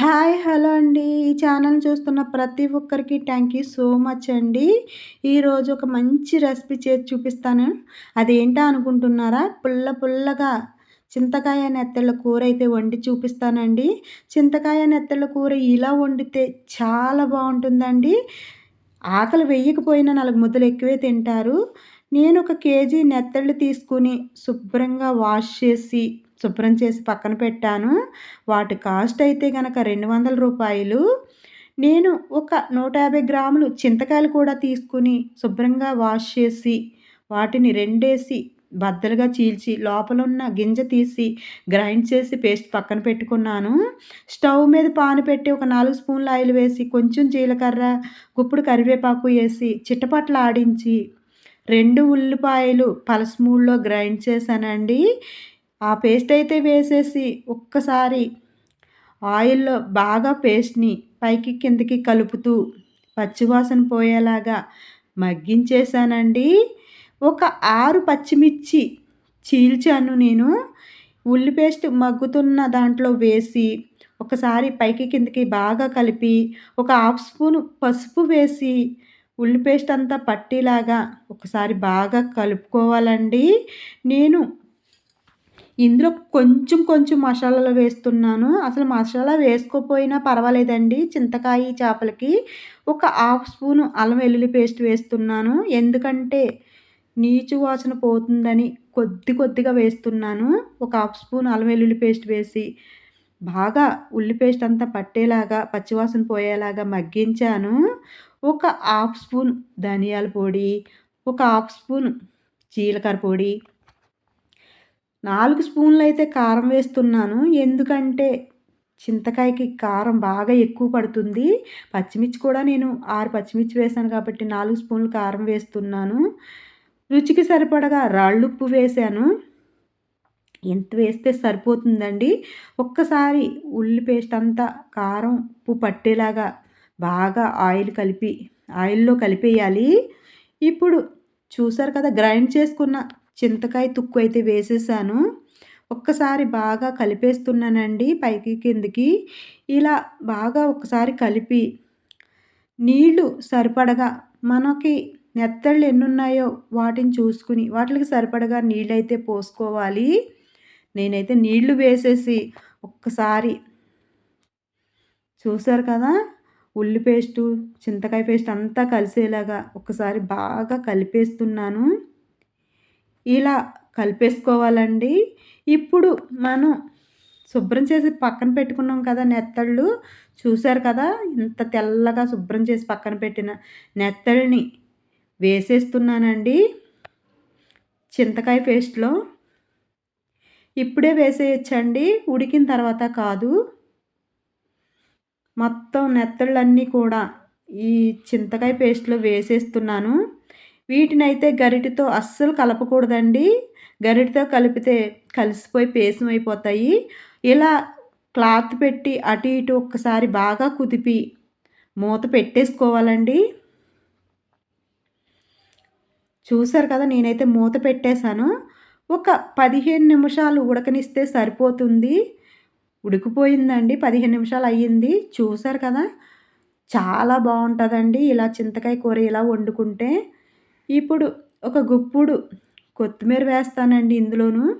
Hi hello అండి. ఈ channel చూస్తున్న ప్రతి ఒక్కరికి థ్యాంక్ యూ సో మచ్ అండి. ఈరోజు ఒక మంచి రెసిపీ చేసి చూపిస్తాను. అదేంటా అనుకుంటున్నారా? పుల్ల పుల్లగా చింతకాయ నెత్తళ్ళ కూర అయితే వండి చూపిస్తానండి. చింతకాయ నెత్తళ్ళ కూర ఇలా వండితే చాలా బాగుంటుందండి. ఆకలి వేయకపోయినా నాలుగు ముద్దలు ఎక్కువే తింటారు. నేను ఒక కేజీ నెత్తళ్ళు తీసుకుని శుభ్రంగా వాష్ చేసి శుభ్రం చేసి పక్కన పెట్టాను. వాటి కాస్ట్ అయితే కనుక రెండు వందల రూపాయలు. నేను ఒక నూట యాభై గ్రాములు చింతకాయలు కూడా తీసుకుని శుభ్రంగా వాష్ చేసి వాటిని రెండేసి బద్దలుగా చీల్చి లోపల ఉన్న గింజ తీసి గ్రైండ్ చేసి పేస్ట్ పక్కన పెట్టుకున్నాను. స్టవ్ మీద పాను పెట్టి ఒక నాలుగు స్పూన్ల ఆయిల్ వేసి కొంచెం జీలకర్ర గుప్పుడు కరివేపాకు వేసి చిట్టపట్ల ఆడించి రెండు ఉల్లిపాయలు పలసమూడులో గ్రైండ్ చేశానండి. ఆ పేస్ట్ అయితే వేసేసి ఒక్కసారి ఆయిల్లో బాగా పేస్ట్ని పైకి కిందకి కలుపుతూ పచ్చివాసన పోయేలాగా మగ్గించేసానండి. ఒక ఆరు పచ్చిమిర్చి చీల్చాను నేను. ఉల్లి పేస్ట్ మగ్గుతున్న దాంట్లో వేసి ఒకసారి పైకి కిందకి బాగా కలిపి ఒక హాఫ్ స్పూన్ పసుపు వేసి ఉల్లి పేస్ట్ అంతా పట్టేలాగా ఒకసారి బాగా కలుపుకోవాలండి. నేను ఇందులో కొంచెం కొంచెం మసాలాలు వేస్తున్నాను. అసలు మసాలా వేసుకోపోయినా పర్వాలేదండి. చింతకాయ చేపలకి ఒక హాఫ్ స్పూను అల్లం వెల్లుల్లి పేస్ట్ వేస్తున్నాను. ఎందుకంటే నీచు వాసన పోతుందని కొద్ది కొద్దిగా వేస్తున్నాను. ఒక హాఫ్ స్పూన్ అల్లం వెల్లుల్లి పేస్ట్ వేసి బాగా ఉల్లి పేస్ట్ అంతా పట్టేలాగా పచ్చివాసన పోయేలాగా మగ్గించాను. ఒక హాఫ్ స్పూన్ ధనియాల పొడి ఒక హాఫ్ స్పూన్ జీలకర్ర పొడి నాలుగు స్పూన్లు అయితే కారం వేస్తున్నాను. ఎందుకంటే చింతకాయకి కారం బాగా ఎక్కువ పడుతుంది. పచ్చిమిర్చి కూడా నేను ఆరు పచ్చిమిర్చి వేసాను కాబట్టి నాలుగు స్పూన్లు కారం వేస్తున్నాను. రుచికి సరిపడగా రాళ్ళుప్పు వేసాను. ఎంత వేస్తే సరిపోతుందండి? ఒక్కసారి ఉల్లి పేస్ట్ అంతా కారం ఉప్పు పట్టేలాగా బాగా ఆయిల్ కలిపి ఆయిల్లో కలిపేయాలి. ఇప్పుడు చూసారు కదా గ్రైండ్ చేసుకున్న చింతకాయ తుక్కు అయితే వేసేసాను. ఒక్కసారి బాగా కలిపేస్తున్నానండి పైకి కిందికి. ఇలా బాగా ఒకసారి కలిపి నీళ్ళు సరిపడగా మనకి నెత్తళ్ళు ఎన్నున్నాయో వాటిని చూసుకుని వాటికి సరిపడగా నీళ్ళు అయితే పోసుకోవాలి. నేనైతే నీళ్ళు వేసేసి ఒక్కసారి చూసారు కదా? ఉల్లి పేస్టు చింతకాయ పేస్ట్ అంతా కలిసేలాగా ఒకసారి బాగా కలిపేస్తున్నాను. ఇలా కలిపేసుకోవాలండి. ఇప్పుడు మనం శుభ్రం చేసి పక్కన పెట్టుకున్నాం కదా నెత్తళ్ళు. చూశారు కదా? ఇంత తెల్లగా శుభ్రం చేసి పక్కన పెట్టిన నెత్తళ్ళని వేసేస్తున్నానండి. చింతకాయ పేస్ట్లో. ఇప్పుడే వేసేయచ్చండి. ఉడికిన తర్వాత కాదు. మొత్తం నెత్తళ్ళన్నీ కూడా ఈ చింతకాయ పేస్ట్లో వేసేస్తున్నాను. వీటిని అయితే గరిటితో అస్సలు కలపకూడదండి. గరిటితో కలిపితే కలిసిపోయి పేసం అయిపోతాయి ఇలా క్లాత్ పెట్టి అటు ఇటు ఒక్కసారి బాగా కుదిపి మూత పెట్టేసుకోవాలండి. చూసారు కదా నేనైతే మూత పెట్టేశాను. ఒక పదిహేను నిమిషాలు ఉడకనిస్తే సరిపోతుంది. ఉడికిపోయిందండి పదిహేను నిమిషాలు అయ్యింది. చూసారు కదా చాలా బాగుంటుందండి ఇలా చింతకాయ కూర ఇలా వండుకుంటే. ఇప్పుడు ఒక గుప్పుడు కొత్తిమీర వేస్తానండి ఇందులోను.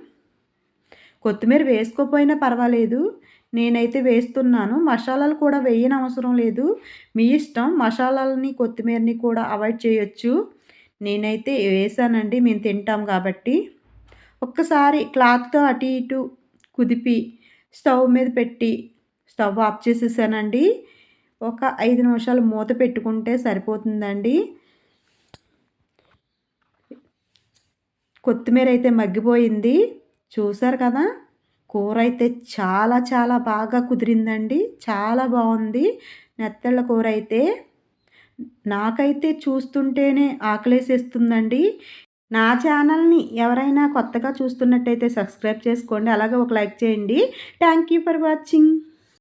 కొత్తిమీర వేసుకోపోయినా పర్వాలేదు. నేనైతే వేస్తున్నాను. మసాలాలు కూడా వేయని అవసరం లేదు. మీ ఇష్టం. మసాలాలని కొత్తిమీరని కూడా అవాయిడ్ చేయొచ్చు. నేనైతే వేసానండి. మేము తింటాం కాబట్టి. ఒక్కసారి క్లాత్తో అటు ఇటు కుదిపి స్టవ్ మీద పెట్టి స్టవ్ ఆఫ్ చేసేసానండి. ఒక ఐదు నిమిషాలు మూత పెట్టుకుంటే సరిపోతుందండి. కొత్తిమీర అయితే మగ్గిపోయింది. చూసారు కదా? కూర అయితే చాలా చాలా బాగా కుదిరిందండి. చాలా బాగుంది. నెత్తళ్ళ కూర అయితే నాకైతే చూస్తుంటేనే ఆకలేసేస్తుందండి. నా ఛానల్ని ఎవరైనా కొత్తగా చూస్తున్నట్టయితే సబ్స్క్రైబ్ చేసుకోండి. అలాగే ఒక లైక్ చేయండి. Thank you for watching.